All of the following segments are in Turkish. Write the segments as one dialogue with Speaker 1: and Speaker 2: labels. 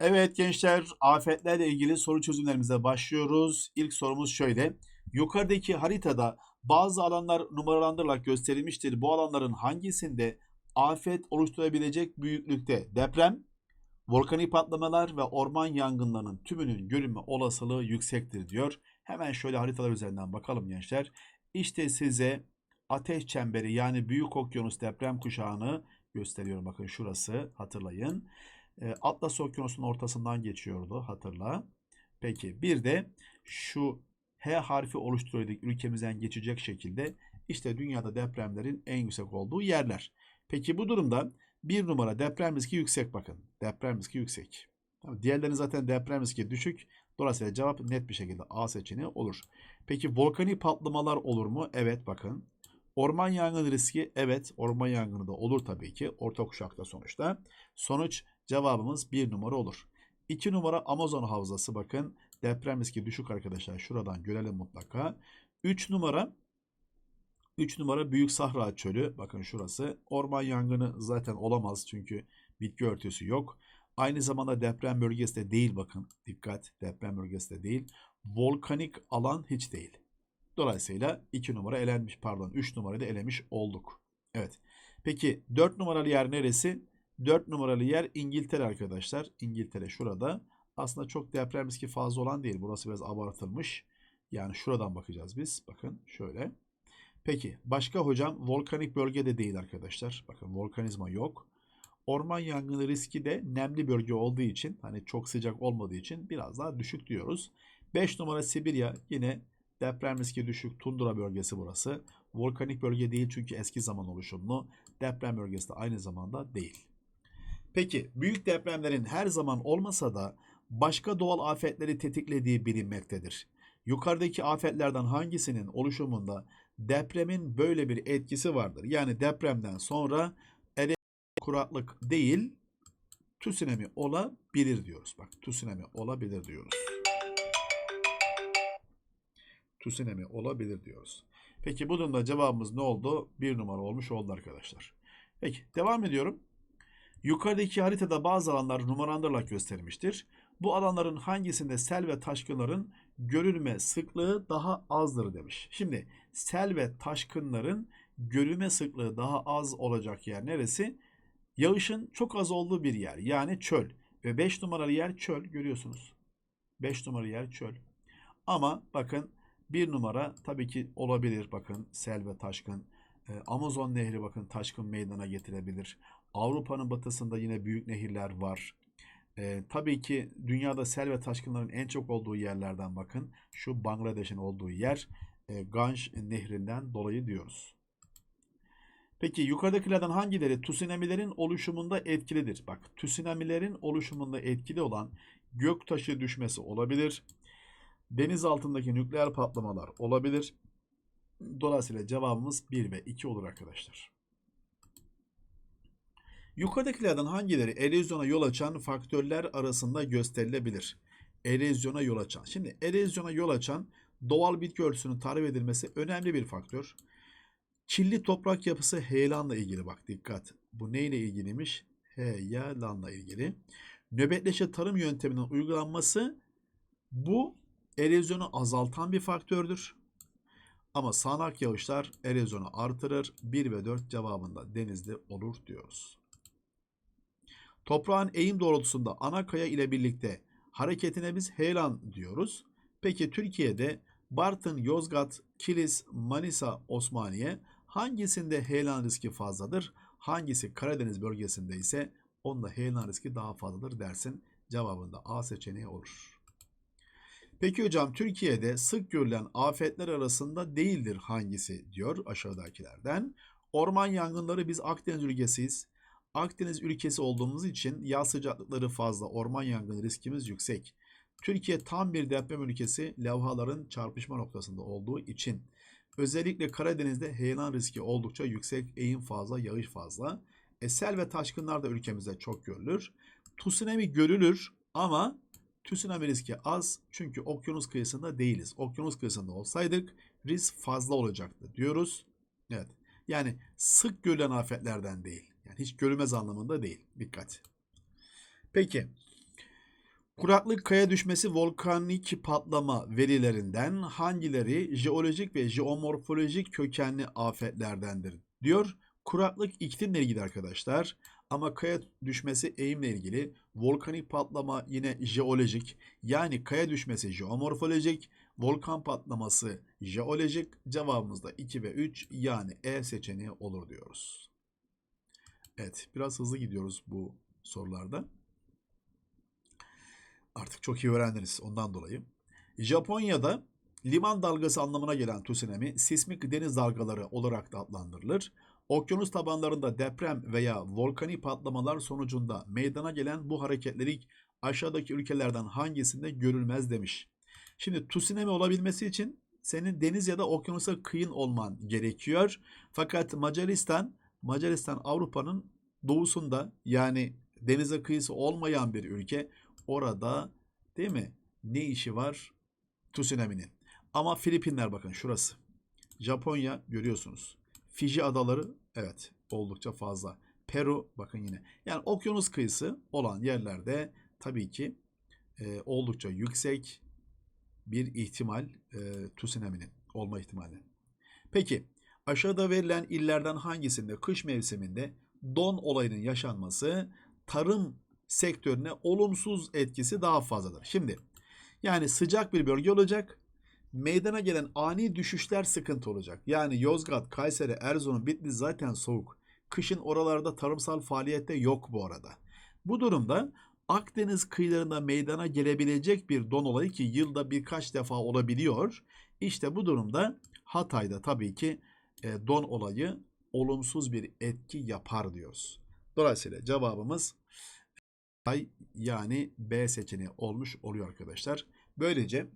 Speaker 1: Evet gençler, afetlerle ilgili soru çözümlerimize başlıyoruz. İlk sorumuz şöyle. Yukarıdaki haritada bazı alanlar numaralandırılarak gösterilmiştir. Bu alanların hangisinde afet oluşturabilecek büyüklükte deprem, volkanik patlamalar ve orman yangınlarının tümünün görünme olasılığı yüksektir diyor. Hemen şöyle haritalar üzerinden bakalım gençler. İşte size ateş çemberi yani Büyük Okyanus deprem kuşağını gösteriyorum. Bakın şurası hatırlayın. E, Atlas Okyanusu'nun ortasından geçiyordu hatırla. Peki bir de şu H harfi oluşturuyorduk ülkemizden geçecek şekilde işte dünyada depremlerin en yüksek olduğu yerler. Peki bu durumda bir numara deprem riski yüksek bakın. Deprem riski yüksek. Diğerlerinin zaten deprem riski düşük. Dolayısıyla cevap net bir şekilde A seçeneği olur. Peki volkanik patlamalar olur mu? Evet bakın. Orman yangını riski evet orman yangını da olur tabii ki. Orta kuşakta sonuçta. Sonuç cevabımız bir numara olur. 2 numara Amazon havzası bakın. Deprem riski düşük arkadaşlar. Şuradan görelim mutlaka. 3 numara 3 numara Büyük Sahra Çölü. Bakın şurası. Orman yangını zaten olamaz çünkü bitki örtüsü yok. Aynı zamanda deprem bölgesi de değil bakın. Dikkat deprem bölgesi de değil. Volkanik alan hiç değil. Dolayısıyla 2 numara elenmiş pardon 3 numarayı da elemiş olduk. Evet. Peki 4 numaralı yer neresi? 4 numaralı yer İngiltere arkadaşlar. İngiltere şurada. Aslında çok deprem riski fazla olan değil. Burası biraz abartılmış. Yani şuradan bakacağız biz. Bakın şöyle. Peki başka hocam volkanik bölgede değil arkadaşlar. Bakın volkanizma yok. Orman yangını riski de nemli bölge olduğu için hani çok sıcak olmadığı için biraz daha düşük diyoruz. 5 numara Sibirya yine deprem riski düşük tundra bölgesi burası. Volkanik bölge değil çünkü eski zaman oluşumlu. Deprem bölgesi de aynı zamanda değil. Peki büyük depremlerin her zaman olmasa da başka doğal afetleri tetiklediği bilinmektedir. Yukarıdaki afetlerden hangisinin oluşumunda depremin böyle bir etkisi vardır? Yani depremden sonra ele kuraklık değil tsunami olabilir diyoruz. Bak tsunami olabilir diyoruz. Tsunami olabilir diyoruz. Peki bu durumda cevabımız ne oldu? Bir numara olmuş oldu arkadaşlar. Peki devam ediyorum. Yukarıdaki haritada bazı alanlar numaralandırılarak gösterilmiştir. Bu alanların hangisinde sel ve taşkınların görülme sıklığı daha azdır demiş. Şimdi sel ve taşkınların görülme sıklığı daha az olacak yer neresi? Yağışın çok az olduğu bir yer yani çöl. Ve 5 numaralı yer çöl görüyorsunuz. 5 numaralı yer çöl. Ama bakın bir numara tabii ki olabilir bakın sel ve taşkın. Ee, Amazon nehri bakın taşkın meydana getirebilir. Avrupa'nın batısında yine büyük nehirler var. Ee, tabii ki dünyada sel ve taşkınların en çok olduğu yerlerden bakın. Şu Bangladeş'in olduğu yer e, Ganj nehrinden dolayı diyoruz. Peki yukarıdakilerden hangileri tsunamilerin oluşumunda etkilidir? Bak tsunamilerin oluşumunda etkili olan göktaşı düşmesi olabilir. Deniz altındaki nükleer patlamalar olabilir. Dolayısıyla cevabımız 1 ve 2 olur arkadaşlar. Yukarıdakilerden hangileri erozyona yol açan faktörler arasında gösterilebilir? Erozyona yol açan. Şimdi erozyona yol açan doğal bitki örtüsünün tarif edilmesi önemli bir faktör. Kirli toprak yapısı heyelanla ilgili bak dikkat. Bu neyle ilgiliymiş? Heyelanla ilgili. Nöbetleşe tarım yönteminin uygulanması bu erozyonu azaltan bir faktördür. Ama sağanak yağışlar erozyonu artırır. 1 ve 4 cevabında denizli olur diyoruz. Toprağın eğim doğrultusunda ana kaya ile birlikte hareketine biz heyelan diyoruz. Peki Türkiye'de Bartın, Yozgat, Kilis, Manisa, Osmaniye hangisinde heyelan riski fazladır? Hangisi Karadeniz bölgesinde ise onda heyelan riski daha fazladır dersin. Cevabında A seçeneği olur. Peki hocam Türkiye'de sık görülen afetler arasında değildir hangisi diyor aşağıdakilerden. Orman yangınları biz Akdeniz ülkesiyiz. Akdeniz ülkesi olduğumuz için yaz sıcaklıkları fazla, orman yangını riskimiz yüksek. Türkiye tam bir deprem ülkesi levhaların çarpışma noktasında olduğu için. Özellikle Karadeniz'de heyelan riski oldukça yüksek, eğim fazla, yağış fazla. E, sel ve taşkınlar da ülkemizde çok görülür. Tsunami görülür ama tsunami riski az çünkü okyanus kıyısında değiliz. Okyanus kıyısında olsaydık risk fazla olacaktı diyoruz. Evet. Yani sık görülen afetlerden değil. Yani hiç görülmez anlamında değil. Dikkat. Peki. Kuraklık kaya düşmesi volkanik patlama verilerinden hangileri jeolojik ve jeomorfolojik kökenli afetlerdendir diyor. Kuraklık iklimle ilgili arkadaşlar ama kaya düşmesi eğimle ilgili. Volkanik patlama yine jeolojik yani kaya düşmesi jeomorfolojik, volkan patlaması jeolojik. Cevabımız da 2 ve 3 yani E seçeneği olur diyoruz. Evet biraz hızlı gidiyoruz bu sorularda. Artık çok iyi öğrendiniz ondan dolayı. Japonya'da liman dalgası anlamına gelen tsunami sismik deniz dalgaları olarak da adlandırılır. Okyanus tabanlarında deprem veya volkanik patlamalar sonucunda meydana gelen bu hareketlilik aşağıdaki ülkelerden hangisinde görülmez demiş. Şimdi tsunami olabilmesi için senin deniz ya da okyanusa kıyın olman gerekiyor. Fakat Macaristan, Macaristan Avrupa'nın doğusunda yani denize kıyısı olmayan bir ülke. Orada değil mi? Ne işi var tsunami'nin? Ama Filipinler bakın şurası. Japonya görüyorsunuz. Fiji adaları evet oldukça fazla. Peru bakın yine. Yani okyanus kıyısı olan yerlerde tabii ki e, oldukça yüksek bir ihtimal e, tsunami'nin olma ihtimali. Peki aşağıda verilen illerden hangisinde kış mevsiminde don olayının yaşanması tarım sektörüne olumsuz etkisi daha fazladır. Şimdi yani sıcak bir bölge olacak. Meydana gelen ani düşüşler sıkıntı olacak. Yani Yozgat, Kayseri, Erzurum, Bitlis zaten soğuk. Kışın oralarda tarımsal faaliyette yok bu arada. Bu durumda Akdeniz kıyılarında meydana gelebilecek bir don olayı ki yılda birkaç defa olabiliyor. İşte bu durumda Hatay'da tabii ki e, don olayı olumsuz bir etki yapar diyoruz. Dolayısıyla cevabımız yani B seçeneği olmuş oluyor arkadaşlar. Böylece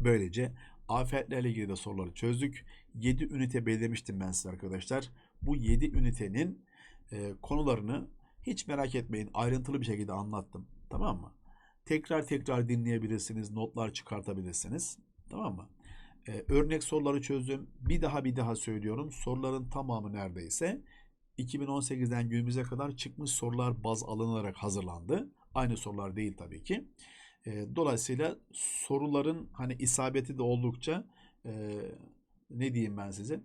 Speaker 1: böylece afetlerle ilgili de soruları çözdük. 7 ünite belirlemiştim ben size arkadaşlar. Bu 7 ünitenin e, konularını hiç merak etmeyin ayrıntılı bir şekilde anlattım. Tamam mı? Tekrar tekrar dinleyebilirsiniz, notlar çıkartabilirsiniz. Tamam mı? Ee, örnek soruları çözdüm. Bir daha bir daha söylüyorum. Soruların tamamı neredeyse 2018'den günümüze kadar çıkmış sorular baz alınarak hazırlandı. Aynı sorular değil tabii ki. Ee, dolayısıyla soruların hani isabeti de oldukça e, ne diyeyim ben size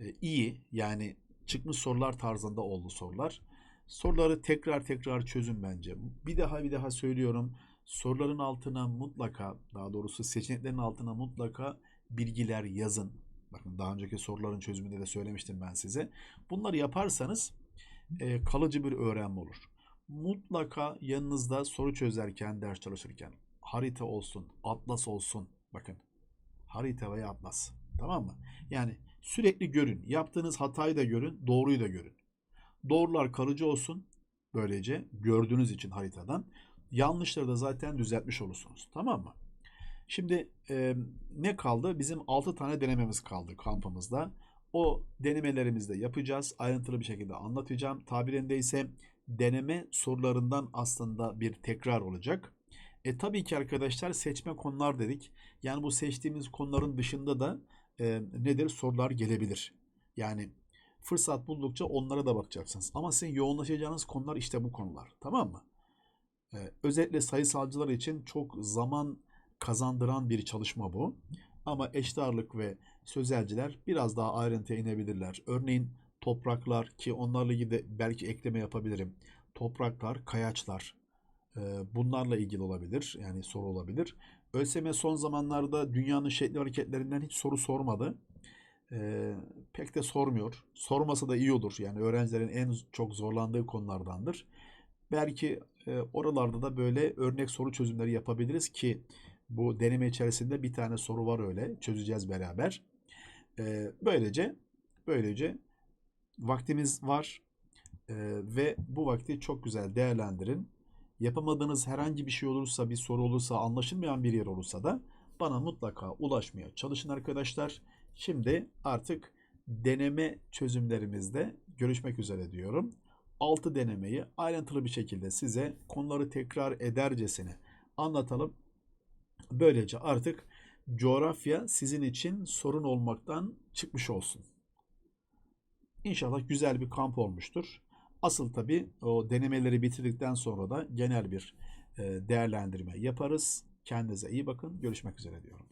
Speaker 1: e, iyi yani çıkmış sorular tarzında oldu sorular. Soruları tekrar tekrar çözün bence. Bir daha bir daha söylüyorum. Soruların altına mutlaka, daha doğrusu seçeneklerin altına mutlaka bilgiler yazın. Bakın daha önceki soruların çözümünde de söylemiştim ben size. Bunları yaparsanız e, kalıcı bir öğrenme olur. Mutlaka yanınızda soru çözerken, ders çalışırken harita olsun, atlas olsun. Bakın harita veya atlas. Tamam mı? Yani sürekli görün. Yaptığınız hatayı da görün, doğruyu da görün. Doğrular kalıcı olsun. Böylece gördüğünüz için haritadan. Yanlışları da zaten düzeltmiş olursunuz. Tamam mı? Şimdi e, ne kaldı? Bizim 6 tane denememiz kaldı kampımızda. O denemelerimizi de yapacağız. Ayrıntılı bir şekilde anlatacağım. Tabirinde ise deneme sorularından aslında bir tekrar olacak. E tabii ki arkadaşlar seçme konular dedik. Yani bu seçtiğimiz konuların dışında da e, nedir sorular gelebilir. Yani fırsat buldukça onlara da bakacaksınız. Ama sizin yoğunlaşacağınız konular işte bu konular. Tamam mı? Ee, özellikle sayısalcılar için çok zaman kazandıran bir çalışma bu. Ama eşit ağırlık ve sözelciler biraz daha ayrıntıya inebilirler. Örneğin topraklar ki onlarla ilgili de belki ekleme yapabilirim. Topraklar, kayaçlar e, bunlarla ilgili olabilir. Yani soru olabilir. ÖSYM son zamanlarda dünyanın şekli hareketlerinden hiç soru sormadı e, pek de sormuyor. Sormasa da iyi olur. Yani öğrencilerin en çok zorlandığı konulardandır. Belki e, oralarda da böyle örnek soru çözümleri yapabiliriz ki bu deneme içerisinde bir tane soru var öyle. Çözeceğiz beraber. E, böylece böylece vaktimiz var e, ve bu vakti çok güzel değerlendirin. Yapamadığınız herhangi bir şey olursa, bir soru olursa, anlaşılmayan bir yer olursa da bana mutlaka ulaşmaya çalışın arkadaşlar. Şimdi artık deneme çözümlerimizde görüşmek üzere diyorum. 6 denemeyi ayrıntılı bir şekilde size konuları tekrar edercesine anlatalım. Böylece artık coğrafya sizin için sorun olmaktan çıkmış olsun. İnşallah güzel bir kamp olmuştur. Asıl tabii o denemeleri bitirdikten sonra da genel bir e, değerlendirme yaparız. Kendinize iyi bakın. Görüşmek üzere diyorum.